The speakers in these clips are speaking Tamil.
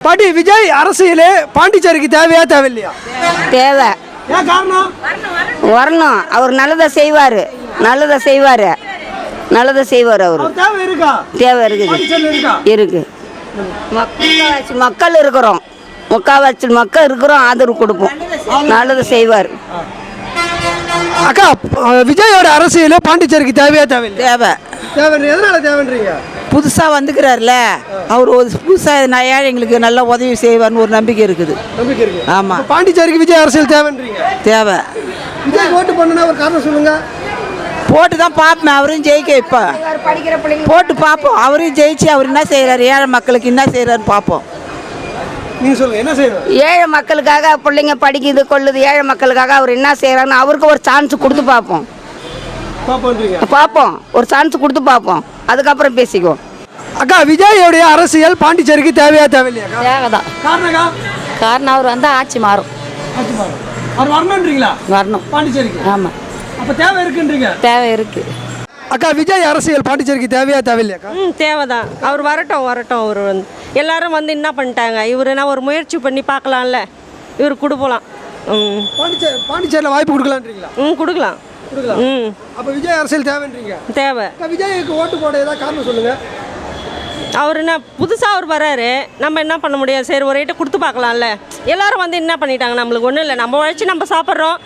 பாட்டி விஜய் அரசியலே பாண்டிச்சேரிக்கு தேவையா தேவையில்லையா? தேவை. ஏன் காரணம்? வரணும். அவர் நல்லதை செய்வார். நல்லதை செய்வார். நல்லதை செய்வார் அவர். தேவை இருக்கா? தேவை இருக்குது. பாண்டிச்சேரியில் இருக்கா? மக்கள் இருக்கிறோம். முக்கால்வாசி மக்கள் இருக்கிறோம். ஆதரவு கொடுப்போம். நல்லதை செய்வார். அக்கா அஹ், விஜயோட அரசியலே பாண்டிச்சேரிக்கு தேவையா தேவையில்லையா? தேவை. தேவை எதனால தேவைன்றீங்க? புதுசாக வந்துக்கிறார்ல அவர் ஒரு புதுசாக ஏழைங்களுக்கு நல்லா உதவி செய்வார்னு ஒரு நம்பிக்கை இருக்குது. நம்பிக்கை இருக்கு. ஆமாம் பாண்டிச்சேரிக்கு விஜய் அரசியல் தேவைன்றீங்க. தேவை. விஜய் ஓட்டு பண்ணுனா ஒரு காரணம் சொல்லுங்க. போட்டு தான் பார்ப்போம் அவரும் ஜெயிக்க இப்போ போட்டு பார்ப்போம் அவரும் ஜெயிச்சு அவர் என்ன செய்கிறாரு ஏழை மக்களுக்கு என்ன செய்கிறாருன்னு பார்ப்போம் நீங்க சொல்லுங்க என்ன செய்யணும் ஏழை மக்களுக்காக பிள்ளைங்க படிக்குது கொள்ளுது ஏழை மக்களுக்காக அவர் என்ன செய்கிறாருன்னு அவருக்கு ஒரு சான்ஸ் கொடுத்து பார்ப்போம் பார்ப்போம் ஒரு சான்ஸ் கொடுத்து பார்ப்போம் அதுக்கப்புறம் பேசிக்குவோம். அக்கா விஜயோடைய அரசியல் பாண்டிச்சேரிக்கு தேவையா தேவையில்லையா தேவைதான். காரணம் அவர் வந்து ஆட்சி மாறும். ஆட்சி மாறும். அவர் வரணுன்றீங்களா வரணும். பாண்டிச்சேரிக்கு? ஆமாம் அப்ப தேவை இருக்குன்றீங்க? தேவை இருக்கு. அக்கா விஜய் அரசியல் பாண்டிச்சேரிக்கு தேவையா தேவையில்லையாக்கா ம் தேவைதான். அவர் வரட்டும் வரட்டும் அவர் வந்து. எல்லாரும் வந்து என்ன பண்ணிட்டாங்க? இவர் என்ன ஒரு முயற்சி பண்ணி பார்க்கலாம்ல? இவர் கொடுக்கலாம் ம். பாண்டிச்சேரி பாண்டிச்சேரியில் வாய்ப்பு கொடுக்கலான்றீங்களா? ம் கொடுக்கலாம். ம். அப்ப விஜய் அரசியல் தேவைன்றீங்க. தேவை. விஜய்க்கு ஓட்டு போட ஏதாவது காரணம் சொல்லுங்க. அவர் என்ன புதுசாக அவர் வராரு. நம்ம என்ன பண்ண முடியாது? சரி ஒரு ரேட்டை கொடுத்து பார்க்கலாம்ல. எல்லாரும் வந்து என்ன பண்ணிட்டாங்க? நம்மளுக்கு ஒன்றும் இல்லை. நம்ம உழைச்சி நம்ம சாப்பிட்றோம்.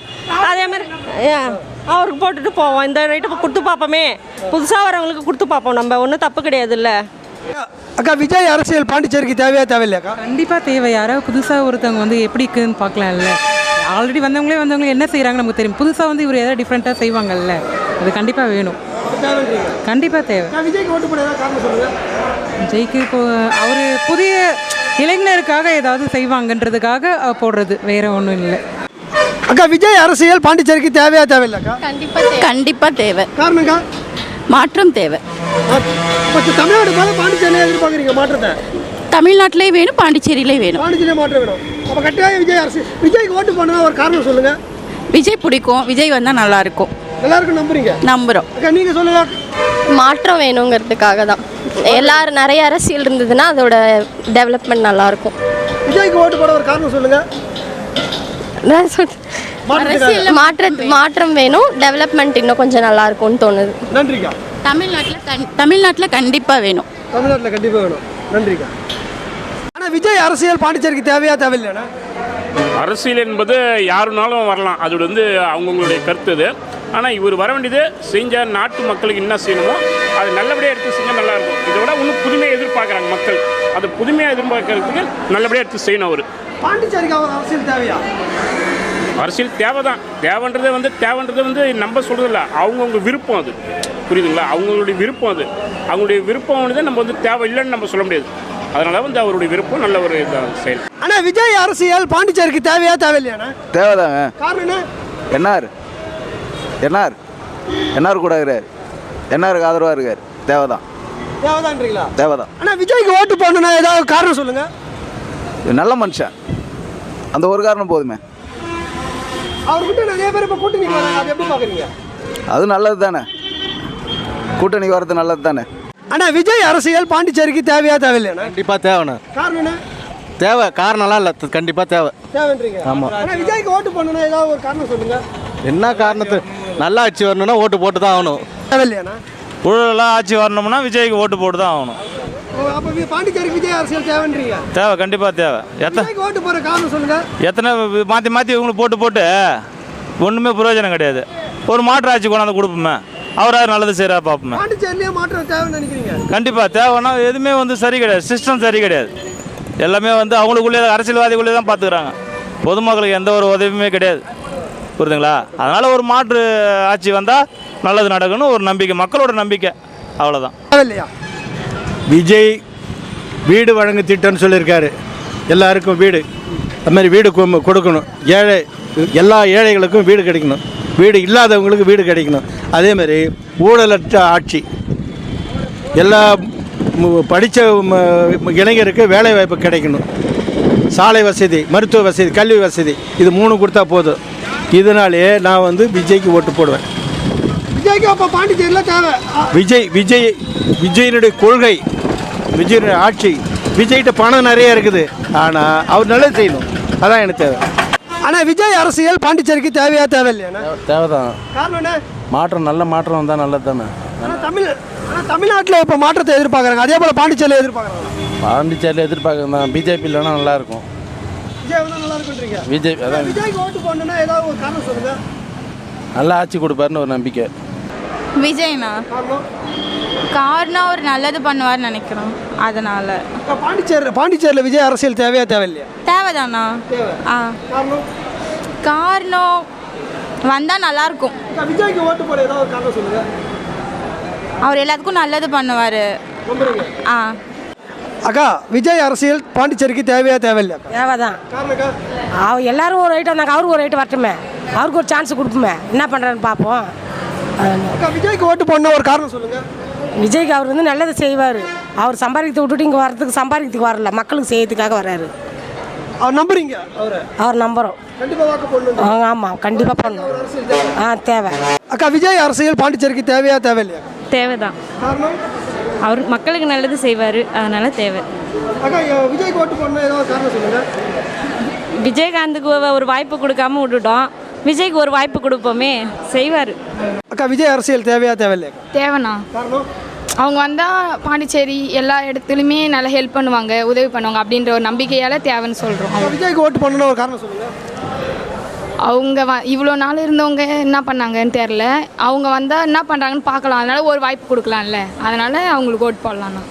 அதே மாதிரி ஏன், அவருக்கு போட்டுட்டு போவோம். இந்த ரேட்டை கொடுத்து பார்ப்போமே. புதுசாக வரவங்களுக்கு கொடுத்து பார்ப்போம். நம்ம ஒன்றும் தப்பு கிடையாதுல்ல. அக்கா விஜய் அரசியல் பாண்டிச்சேரிக்கு தேவையா தேவையில்லையாக்கா? கண்டிப்பாக தேவை. யாராவது புதுசாக ஒருத்தவங்க வந்து எப்படி இருக்குன்னு பார்க்கலாம்ல. ஆல்ரெடி வந்தவங்களே வந்தவங்க என்ன செய்கிறாங்க நமக்கு தெரியும். புதுசாக வந்து இவர் ஏதாவது டிஃப்ரெண்ட்டாக செய்வாங்கல்ல. அது கண்டிப்பாக வேணும். கண்டிப்பாக தேவை. விஜய்க்கு காரணம் இப்போ அவர் புதிய இளைஞருக்காக ஏதாவது செய்வாங்கன்றதுக்காக போடுறது. வேற ஒன்றும் இல்லை. அக்கா விஜய் அரசியல் பாண்டிச்சேரிக்கு தேவையா தேவையில்லைக்கா கண்டிப்பாக தேவை. காரணக்கா மாற்றம் தேவை. தமிழ்நாடு போல பாண்டிச்சேரியில் எதிர்பார்க்குறீங்க மாற்றத்தை? தமிழ்நாட்டிலே வேணும் பாண்டிச்சேரியிலே வேணும். பாண்டிச்சேரியில் மாற்றம் வேணும். அப்போ கட்டாயம் விஜய் அரசு விஜய்க்கு ஓட்டு பண்ணா ஒரு காரணம் சொல்லுங்க. விஜய் பிடிக்கும் விஜய் வந்தால் நல்லா இருக்கும். எல்லாருக்கும் நம்புறீங்க? நம்புகிறோம் அக்கா நீங்க சொல்லுங்க. மாற்றம் வேணுங்கிறதுக்காக தான். எல்லாரும் நிறைய அரசியல் இருந்ததுன்னா அதோட டெவலப்மெண்ட் நல்லா இருக்கும். விஜய்க்கு ஓட்டு போட ஒரு காரணம் சொல்லுங்க. நான் சொல்றேன். மாற்ற மாற்றம் வேணும். டெவலப்மெண்ட் இன்னும் கொஞ்சம் நல்லா இருக்கும்னு தோணுது. நன்றிக்கா. தமிழ்நாட்டில் கண் தமிழ்நாட்டில் கண்டிப்பாக வேணும். தமிழ்நாட்டில் கண்டிப்பாக வேணும். நன்றிக்கா. ஆனால் விஜய் அரசியல் பாண்டிச்சேரிக்கு தேவையா தேவையில்லைண்ணா அரசியல் என்பது யாருனாலும் வரலாம். அது வந்து அவங்கவுங்களுடைய கருத்து அது ஆனால் இவர் வர வேண்டியது செஞ்ச நாட்டு மக்களுக்கு என்ன செய்யணுமோ அது நல்லபடியாக எடுத்து செஞ்சால் நல்லா இருக்கும். இதை விட இன்னும் புதுமையை எதிர்பார்க்குறாங்க மக்கள். அது புதுமையாக எதிர்பார்க்கறதுக்கு நல்லபடியாக எடுத்து செய்யணும் அவர். பாண்டிச்சேரிக்கு அவர் அரசியல் தேவையா? அரசியல் தேவை தான் தேவைன்றது வந்து தேவைன்றது வந்து நம்ம சொல்கிறதில்ல அவங்கவுங்க விருப்பம் அது. புரியுதுங்களா? அவங்களுடைய விருப்பம் அது. அவங்களுடைய விருப்பம் வந்து நம்ம வந்து தேவை இல்லைன்னு நம்ம சொல்ல முடியாது. அதனால் வந்து அவருடைய விருப்பம் நல்ல ஒரு இதாக செயல். ஆனால் விஜய் அரசியல் பாண்டிச்சேரிக்கு தேவையா தேவையில்லையாண்ணா? தேவைதாங்க. காரணம் என்ன? என்னார் என்னார் என்னார் கூட இருக்கிறார் என்னாருக்கு ஆதரவாக இருக்கார். தேவைதான். தேவைதான்றீங்களா? தேவைதான். ஆனால் விஜய்க்கு ஓட்டு போடணும்னா ஏதாவது காரணம் சொல்லுங்க. இவர் நல்ல மனுஷன். அந்த ஒரு காரணம் போதுமே. அவர்கிட்ட நிறைய பேர் இப்போ கூட்டணி வராங்க. அதை எப்படி பார்க்குறீங்க அது நல்லது தானே கூட்டணிக்கு வர்றது நல்லது தானே ஆனால் விஜய் அரசியல் பாண்டிச்சேரிக்கு தேவையா தேவையில்லையாண்ணா கண்டிப்பாக தேவைண்ணே. காரணம் என்ன? தேவை காரணம்லாம் இல்லை. கண்டிப்பாக தேவை. தேவைன்றீங்க. ஆமா. ஆனால் விஜய்க்கு ஓட்டு பண்ணணும்னா ஏதாவது ஒரு காரணம் சொல்லுங்க. என்ன காரணத்து? நல்லா ஆட்சி வரணும்னா ஓட்டு போட்டு தான் ஆகணும் தேவையில்லையாண்ணா ஊழலாம் ஆட்சி வரணும்னா விஜய்க்கு ஓட்டு போட்டு தான் ஆகணும். அப்போ பாண்டிச்சேரிக்கு விஜய் அரசியல் தேவைன்றீங்க? தேவை கண்டிப்பாக தேவை. எத்தனை ஓட்டு போகிற காரணம் எத்தனை மாற்றி மாற்றி இவங்களுக்கு போட்டு போட்டு ஒன்றுமே பிரயோஜனம் கிடையாது. ஒரு மாற்று ஆட்சி கொண்டாந்து கொடுப்போமே. அவராக நல்லது செய்கிறா பார்ப்போமே. பாண்டிச்சேரியிலேயே மாற்றம் தேவைன்னு நினைக்கிறீங்க? கண்டிப்பாக தேவைன்னா எதுவுமே வந்து சரி கிடையாது. சிஸ்டம் சரி கிடையாது. எல்லாமே வந்து அவங்களுக்குள்ளே அரசியல்வாதிக்குள்ளே தான் பார்த்துக்கிறாங்க. பொதுமக்களுக்கு எந்த ஒரு உதவியுமே கிடையாது. புரியுதுங்களா? அதனால் ஒரு மாற்று ஆட்சி வந்தால் நல்லது நடக்குன்னு ஒரு நம்பிக்கை மக்களோட நம்பிக்கை. அவ்வளோதான் தேவையில்லையா? விஜய் வீடு வழங்கு திட்டம்னு சொல்லியிருக்காரு. எல்லாருக்கும் வீடு. அது மாதிரி வீடு கொடுக்கணும். ஏழை எல்லா ஏழைகளுக்கும் வீடு கிடைக்கணும். வீடு இல்லாதவங்களுக்கு வீடு கிடைக்கணும். அதே மாதிரி ஊழலற்ற ஆட்சி. எல்லா படித்த இளைஞருக்கு வேலை வாய்ப்பு கிடைக்கணும். சாலை வசதி மருத்துவ வசதி கல்வி வசதி இது மூணு கொடுத்தா போதும். இதனாலேயே நான் வந்து விஜய்க்கு ஓட்டு போடுவேன். விஜய்க்கு அப்போ பாண்டிச்சேரியில் தேவை. விஜய் விஜய் விஜயனுடைய கொள்கை விஜயனுடைய ஆட்சி விஜய்கிட்ட பணம் நிறைய இருக்குது. ஆனால் அவர் நல்லது செய்யணும். அதான் எனக்கு தேவை. ஆனால் விஜய் அரசியல் பாண்டிச்சேரிக்கு தேவையா தேவையில்லையாண்ணா தேவைதான். காரணம் என்ன? மாற்றம் நல்ல மாற்றம் வந்தால் நல்லது தானே ஆனால் தமிழ் ஆனால் தமிழ்நாட்டில் இப்போ மாற்றத்தை எதிர்பார்க்குறாங்க. அதே போல் பாண்டிச்சேரியில் எதிர்பார்க்குறாங்க. பாண்டிச்சேரியில் எதிர்பார்க்க தான் பிஜேபி இல்லைன்னா நல்லாயிருக்கும். விஜய் அதான். விஜய்க்கு ஓட்டு போடணுன்னா ஏதாவது ஒரு காரணம் சொல்லுங்க. நல்லா ஆட்சி கொடுப்பாருன்னு ஒரு நம்பிக்கை. விஜய்னா? காரணம் காரணம் அவர் நல்லது பண்ணுவார்னு நினைக்கிறோம். அதனால. பாண்டிச்சேரி பாண்டிச்சேரியில் விஜய் அரசியல் தேவையா தேவையில்லையா? தேவைதானா? தேவை. ஆ. காரணம்? வந்தால் நல்லாயிருக்கும் விஜய்க்கு ஓட்டு போட ஏதாவது ஒரு காரணம் சொல்லுங்க. அவர் எல்லாத்துக்கும் நல்லது பண்ணுவார். ஆ. அக்கா விஜய் அரசியல் பாண்டிச்சேரிக்கு தேவையா தேவையில்லையா அக்கா? தேவைதான். காரணம்க்கா அவ எல்லாரும் ஒரு ஐட்டம் வந்தாங்க அவருக்கு ஒரு ஐட்டம் வரட்டுமே. அவருக்கு ஒரு சான்ஸ் கொடுப்போமே. என்ன பண்ணுறான்னு பார்ப்போம் விஜய்க்கு ஓட்டு போடணும் ஒரு காரணம் சொல்லுங்க. விஜய்க்கு அவர் வந்து நல்லது செய்வார். அவர் சம்பாதிக்கத்தை விட்டுட்டு இங்கே வர்றதுக்கு சம்பாதிக்கிறதுக்கு வரல. மக்களுக்கு செய்யறதுக்காக வர்றாரு. அவர் நம்புறீங்க அவரை? போடணும். ஆமாம் கண்டிப்பாக பண்ணணும் ஆ தேவை. அக்கா விஜய் அரசியல் பாண்டிச்சேரிக்கு தேவையா தேவையில்லையா? தேவைதான். அவர் மக்களுக்கு நல்லது செய்வார். அதனால தேவை. விஜய்க்கு ஓட்டு போடணும் ஏதாவது காரணம் சொல்லுங்க. விஜயகாந்துக்கு ஒரு வாய்ப்பு கொடுக்காம விட்டுட்டோம். விஜய்க்கு ஒரு வாய்ப்பு கொடுப்போமே செய்வார். அக்கா விஜய் அரசியல் தேவையா தேவையில்லையா? தேவைண்ணா. அவங்க வந்தால் பாண்டிச்சேரி எல்லா இடத்துலையுமே நல்லா ஹெல்ப் பண்ணுவாங்க உதவி பண்ணுவாங்க அப்படின்ற ஒரு நம்பிக்கையால் தேவைன்னு சொல்கிறோம் அக்கா விஜய்க்கு ஓட்டு போடணும் ஒரு காரணம் சொல்லுங்க. அவங்க வ இவ்வளோ நாள் இருந்தவங்க என்ன பண்ணாங்கன்னு தெரில அவங்க வந்தால் என்ன பண்ணுறாங்கன்னு பார்க்கலாம். அதனால ஒரு வாய்ப்பு கொடுக்கலாம்ல. அதனால அவங்களுக்கு ஓட் போடலாம்ண்ணா.